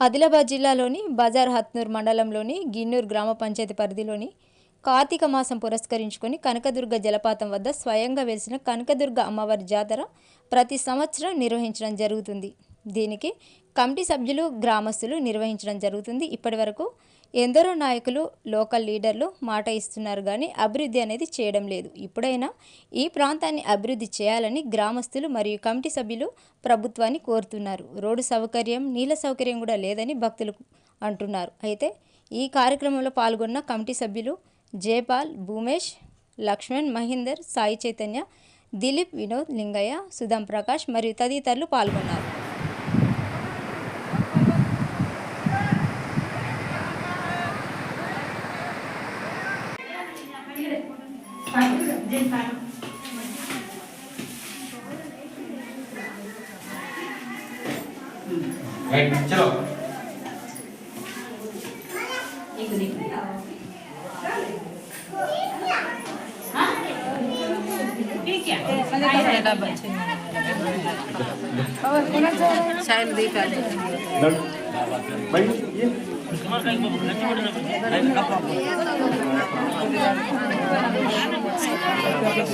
ఆదిలాబాద్ జిల్లాలోని బజార్ హత్నూర్ మండలంలోని గిన్నూర్ గ్రామ పంచాయతీ పరిధిలోని కార్తీక మాసం పురస్కరించుకొని కనకదుర్గ జలపాతం వద్ద స్వయంగా వెలిసిన కనకదుర్గ అమ్మవారి జాతర ప్రతి సంవత్సరం నిర్వహించడం జరుగుతుంది. దీనికి కమిటీ సభ్యులు గ్రామస్తులు నిర్వహించడం జరుగుతుంది. ఇప్పటివరకు ఎందరో నాయకులు లోకల్ లీడర్లు మాట ఇస్తున్నారు కానీ అభివృద్ధి అనేది చేయడం లేదు. ఇప్పుడైనా ఈ ప్రాంతాన్ని అభివృద్ధి చేయాలని గ్రామస్తులు మరియు కమిటీ సభ్యులు ప్రభుత్వాన్ని కోరుతున్నారు. రోడ్డు సౌకర్యం నీళ్ళ సౌకర్యం కూడా లేదని భక్తులు అంటున్నారు. అయితే ఈ కార్యక్రమంలో పాల్గొన్న కమిటీ సభ్యులు జయపాల్ భూమేష్ లక్ష్మణ్ మహేందర్ సాయి చైతన్య దిలీప్ వినోద్ లింగయ్య సుధాం ప్రకాష్ మరియు తదితరులు పాల్గొన్నారు. Yes, madam. चलो एक मिनट हाँ ठीक है मला करायला बच्चे और कोणाचं शायद देखा बाई ये तुम्हाला काय बोलू नका बोलू नका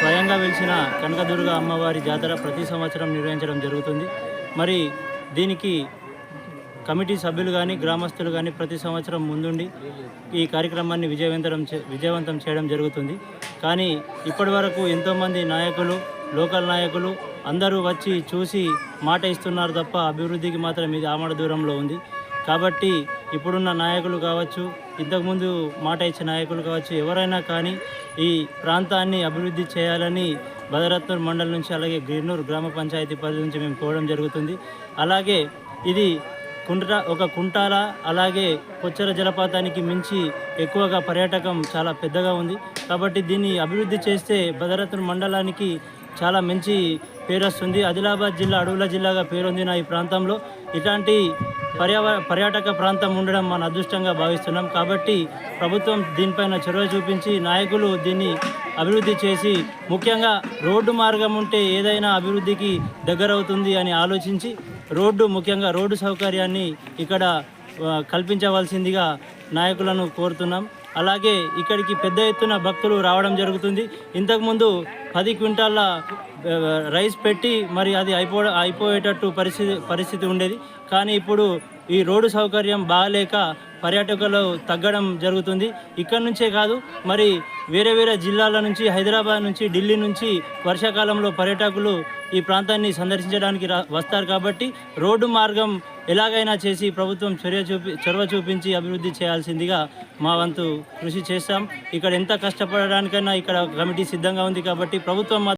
స్వయంగా వెలిసిన కనకదుర్గ అమ్మవారి జాతర ప్రతి సంవత్సరం నిర్వహించడం జరుగుతుంది. మరి దీనికి కమిటీ సభ్యులు కానీ గ్రామస్తులు కానీ ప్రతి సంవత్సరం ముందుండి ఈ కార్యక్రమాన్ని విజయవంతం చే- విజయవంతం చేయడం జరుగుతుంది. కానీ ఇప్పటి వరకు ఎంతోమంది నాయకులు లోకల్ నాయకులు అందరూ వచ్చి చూసి మాట ఇస్తున్నారు తప్ప అభివృద్ధికి మాత్రం ఇది ఆమడ దూరంలో ఉంది. కాబట్టి ఇప్పుడున్న నాయకులు కావచ్చు ఇంతకుముందు మాట ఇచ్చే నాయకులు కావచ్చు ఎవరైనా కానీ ఈ ప్రాంతాన్ని అభివృద్ధి చేయాలని భదరత్నూర్ మండలం నుంచి అలాగే గిర్నూర్ గ్రామ పంచాయతీ పరిధి నుంచి మేము కోవడం జరుగుతుంది. అలాగే ఇది కుంట ఒక కుంటాల అలాగే కొచ్చర జలపాతానికి మించి ఎక్కువగా పర్యాటకం చాలా పెద్దగా ఉంది. కాబట్టి దీన్ని అభివృద్ధి చేస్తే భదరత్నూర్ మండలానికి చాలా మంచి పేరు వస్తుంది ఆదిలాబాద్ జిల్లా అడవుల జిల్లాగా పేరొందిన ఈ ప్రాంతంలో ఇలాంటి పర్యావ పర్యాటక ప్రాంతం ఉండడం మన అదృష్టంగా భావిస్తున్నాం. కాబట్టి ప్రభుత్వం దీనిపైన చొరవ చూపించి నాయకులు దీన్ని అభివృద్ధి చేసి ముఖ్యంగా రోడ్డు మార్గం ఉంటే ఏదైనా అభివృద్ధికి దగ్గరవుతుంది అని ఆలోచించి రోడ్డు ముఖ్యంగా రోడ్డు సౌకర్యాన్ని ఇక్కడ కల్పించవలసిందిగా నాయకులను కోరుతున్నాం. అలాగే ఇక్కడికి పెద్ద ఎత్తున భక్తులు రావడం జరుగుతుంది. ఇంతకుముందు పది క్వింటాల రైస్ పెట్టి మరి అది అయిపో అయిపోయేటట్టు పరిస్థితి పరిస్థితి ఉండేది. కానీ ఇప్పుడు ఈ రోడ్డు సౌకర్యం బాగాలేక పర్యాటకులు తగ్గడం జరుగుతుంది. ఇక్కడ నుంచే కాదు మరి వేరే వేరే జిల్లాల నుంచి హైదరాబాద్ నుంచి ఢిల్లీ నుంచి వర్షాకాలంలో పర్యాటకులు ఈ ప్రాంతాన్ని సందర్శించడానికి రా వస్తారు కాబట్టి రోడ్డు మార్గం ఎలాగైనా చేసి ప్రభుత్వం చర్య చూపి చొరవ చూపించి అభివృద్ధి చేయాల్సిందిగా మా వంతు కృషి చేస్తాం. ఇక్కడ ఎంత కష్టపడడానికైనా ఇక్కడ కమిటీ సిద్ధంగా ఉంది కాబట్టి ప్రభుత్వం